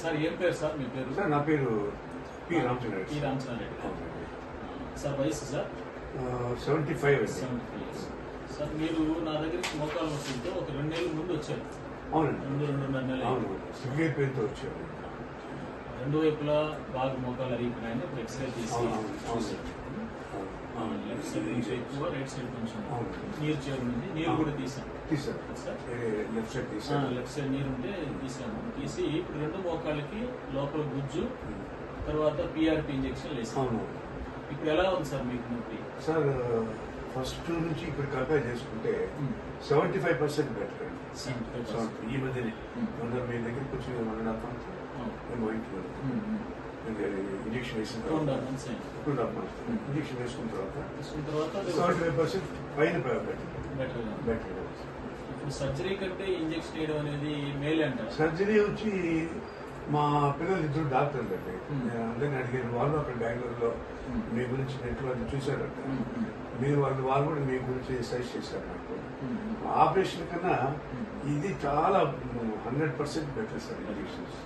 Sir ఏం పేరు sir మీ పేరు? సార్ నా పేరు P Ramachandra P Ramachandra Reddy. Sir వయసు sir? Seventy five seventy five years sir మీరు నా దగ్గరికి మోకాలు నొప్పులతో ఒక రెండు నెలల ముందు వచ్చారు. అవునండి. రెండు రెండున్నర నెలలు అవును. సివియర్ పెయిన్తో వచ్చాను రెండు వైపులా బాగా మోకాలు అరిగిపోయినాయని ఇప్పుడు ఎక్స్రే తీసి. లెఫ్ట్ సైడ్ కొంచెం ఎక్కువ రైట్ సైడ్ కొంచెం. నీరు చేరు ఉంది నీరు కూడా తీసాం? లెఫ్ట్ సైడ్ తీసాను. లెఫ్ట్ సైడ్ నీరు ఉంటే తీసాము తీసి ఇప్పుడు రెండు మోకాళ్ళకి లోపల గుజ్జు తర్వాత పిఆర్పి ఇంజెక్షన్ వేసాం అవును. ఇప్పుడు ఎలా ఉంది సార్ మీకు నొప్పి? సార్ ఫస్ట్ నుంచి ఇప్పుడు కంపేర్ చేసుకుంటే సెవెంటీ ఫైవ్ పర్సెంట్ బెటర్ అండి 75%. ఈ మధ్యనే. మీ దగ్గరికి వచ్చి వన్ అండ్ హాఫ్ మేము. ఇంట్లో ఇంజక్షన్ వేసిన తర్వాత. ఇంజక్షన్ వేసుకున్న తర్వాత సెవెంటీ ఫైవ్ పర్సెంట్ పైన బెటర్ బెటర్ సర్జరీ కంటే ఇంజెక్షన్ వేయడం అనేది మేలే అంటారు. సర్జరీ వచ్చి మా పిల్లలు ఇద్దరు డాక్టర్లు అండి. నేను అందరిని అడిగాను వాళ్ళు అక్కడ బెంగళూరులో. మీ గురించి నెట్లో అది చూశారంట. మీరు వాళ్ళు వాళ్ళు కూడా మీ గురించి సజెస్ట్ చేశారు నాకు. ఆపరేషన్ కన్నా ఇది చాలా hundred percent better sir injections.